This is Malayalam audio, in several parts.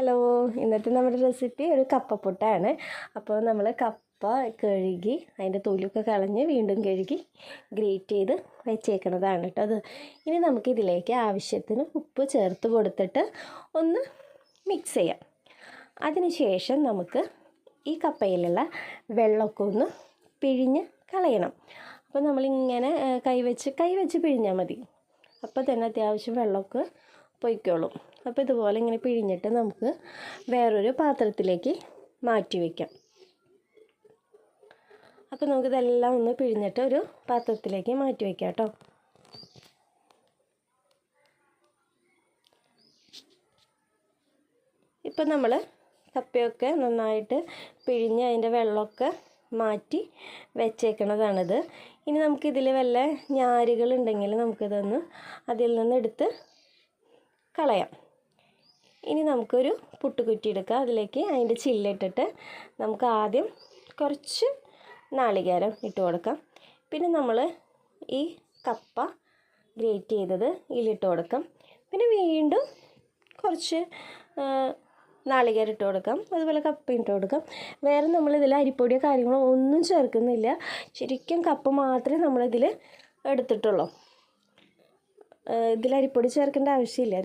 ഹലോ ഇന്നത്തെ നമ്മുടെ റെസിപ്പി ഒരു കപ്പപ്പൊട്ടാണ്. അപ്പോൾ നമ്മൾ കപ്പ കഴുകി അതിന്റെ തൊലിയൊക്കെ കളഞ്ഞ് വീണ്ടും കഴുകി ഗ്രേറ്റ് ചെയ്ത് വെച്ചേക്കണതാണ് കേട്ടോ അത്. ഇനി നമുക്കിതിലേക്ക് ആവശ്യത്തിന് ഉപ്പ് ചേർത്ത് കൊടുത്തിട്ട് ഒന്ന് മിക്സ് ചെയ്യാം. അതിനുശേഷം നമുക്ക് ഈ കപ്പയിലുള്ള വെള്ളമൊക്കെ ഒന്ന് പിഴിഞ്ഞ് കളയണം. അപ്പോൾ നമ്മളിങ്ങനെ കൈവച്ച് കൈവച്ച് പിഴിഞ്ഞാൽ മതി. അപ്പോൾ തന്നെ അത്യാവശ്യം വെള്ളമൊക്കെ പൊയ്ക്കോളും. അപ്പോൾ ഇതുപോലെ ഇങ്ങനെ പിഴിഞ്ഞിട്ട് നമുക്ക് വേറൊരു പാത്രത്തിലേക്ക് മാറ്റി വയ്ക്കാം. അപ്പോൾ നമുക്ക് നമുക്കിതെല്ലാം ഒന്ന് പിഴിഞ്ഞിട്ട് ഒരു പാത്രത്തിലേക്ക് മാറ്റി വയ്ക്കാം കേട്ടോ. ഇപ്പം നമ്മൾ കപ്പയൊക്കെ നന്നായിട്ട് പിഴിഞ്ഞ് അതിന്റെ വെള്ളമൊക്കെ മാറ്റി വെച്ചേക്കണതാണിത്. ഇനി നമുക്കിതിൽ വല്ല ഞാരുകളുണ്ടെങ്കിൽ നമുക്കിതൊന്ന് അതിൽ നിന്ന് എടുത്ത് കളയാം. ഇനി നമുക്കൊരു പുട്ടുകുറ്റി എടുക്കാം അതിലേക്ക് അതിന്റെ ചില്ലിട്ടിട്ട് നമുക്ക് ആദ്യം കുറച്ച് നാളികേരം ഇട്ട് കൊടുക്കാം. പിന്നെ നമ്മൾ ഈ കപ്പ ഗ്രേറ്റ് ചെയ്തത് ഇതിലിട്ട് കൊടുക്കാം. പിന്നെ വീണ്ടും കുറച്ച് നാളികേരം ഇട്ട് കൊടുക്കാം. അതുപോലെ കപ്പ ഇട്ട് കൊടുക്കാം. വേറെ നമ്മളിതിൽ അരിപ്പൊടിയോ കാര്യങ്ങളോ ഒന്നും ചേർക്കുന്നില്ല. ശരിക്കും കപ്പ മാത്രമേ നമ്മളിതിൽ എടുത്തിട്ടുള്ളൂ. ഇതിൽ അരിപ്പൊടി ചേർക്കേണ്ട ആവശ്യമില്ല.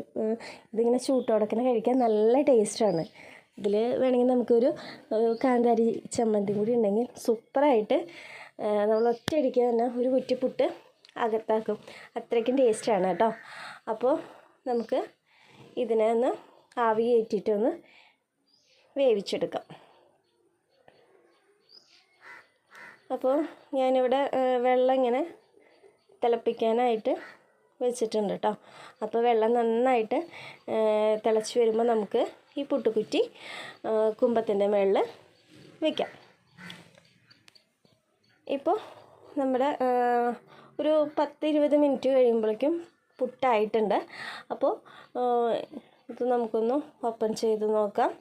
ഇതിങ്ങനെ ചൂട്ടോടക്കനെ കഴിക്കാൻ നല്ല ടേസ്റ്റാണ്. ഇതിൽ വേണമെങ്കിൽ നമുക്കൊരു കാന്താരി ചമ്മന്തി കൂടി ഉണ്ടെങ്കിൽ സൂപ്പറായിട്ട് നമ്മൾ ഒറ്റയടിക്ക് തന്നെ ഒരു കുറ്റിപ്പുട്ട് അകത്താക്കും. അത്രയ്ക്കും ടേസ്റ്റാണ് കേട്ടോ. അപ്പോൾ നമുക്ക് ഇതിനെ ഒന്ന് ആവി കയറ്റിയിട്ടൊന്ന് വേവിച്ചെടുക്കാം. അപ്പോൾ ഞാനിവിടെ വെള്ളം ഇങ്ങനെ തിളപ്പിക്കാനായിട്ട് വെച്ചിട്ടുണ്ട് കേട്ടോ അപ്പോൾ വെള്ളം നന്നായിട്ട് തിളച്ച് വരുമ്പോൾ നമുക്ക് ഈ പുട്ടുകുറ്റി കുമ്പത്തിന്റെ മുകളിൽ വയ്ക്കാം ഇപ്പോൾ നമ്മുടെ ഒരു പത്ത് ഇരുപത് മിനിറ്റ് കഴിയുമ്പോഴേക്കും പുട്ടായിട്ടുണ്ട്. അപ്പോൾ ഇത് നമുക്കൊന്ന് ഓപ്പൺ ചെയ്ത് നോക്കാം.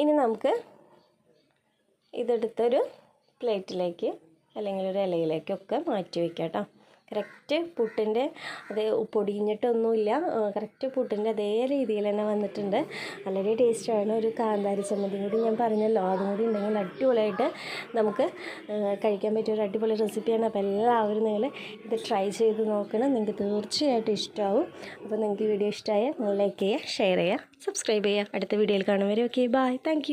ഇനി നമുക്ക് ഇതെടുത്തൊരു പ്ലേറ്റിലേക്ക് അല്ലെങ്കിൽ ഒരു ഇലയിലേക്കൊക്കെ മാറ്റി വയ്ക്കാം കേട്ടോ കറക്റ്റ് പുട്ടിന്റെ അത് പൊടിഞ്ഞിട്ടൊന്നുമില്ല. കറക്റ്റ് പുട്ടിന്റെ അതേ രീതിയിൽ തന്നെ വന്നിട്ടുണ്ട്. വളരെ ടേസ്റ്റാണ്. ഒരു കാന്താരി ചമ്മന്തി കൂടി ഞാൻ പറഞ്ഞല്ലോ. അതും കൂടി ഉണ്ടെങ്കിൽ അടിപൊളിയായിട്ട് നമുക്ക് കഴിക്കാൻ പറ്റിയ ഒരു അടിപൊളി റെസിപ്പിയാണ്. അപ്പോൾ എല്ലാവരും നിങ്ങൾ ഇത് ട്രൈ ചെയ്ത് നോക്കണം. നിങ്ങൾക്ക് തീർച്ചയായിട്ടും ഇഷ്ടമാവും. അപ്പോൾ നിങ്ങൾക്ക് വീഡിയോ ഇഷ്ടമായ നിങ്ങൾ ലൈക്ക് ചെയ്യുക ഷെയർ ചെയ്യുക സബ്സ്ക്രൈബ് ചെയ്യുക. അടുത്ത വീഡിയോയിൽ കാണും വരെ. Okay bye. താങ്ക്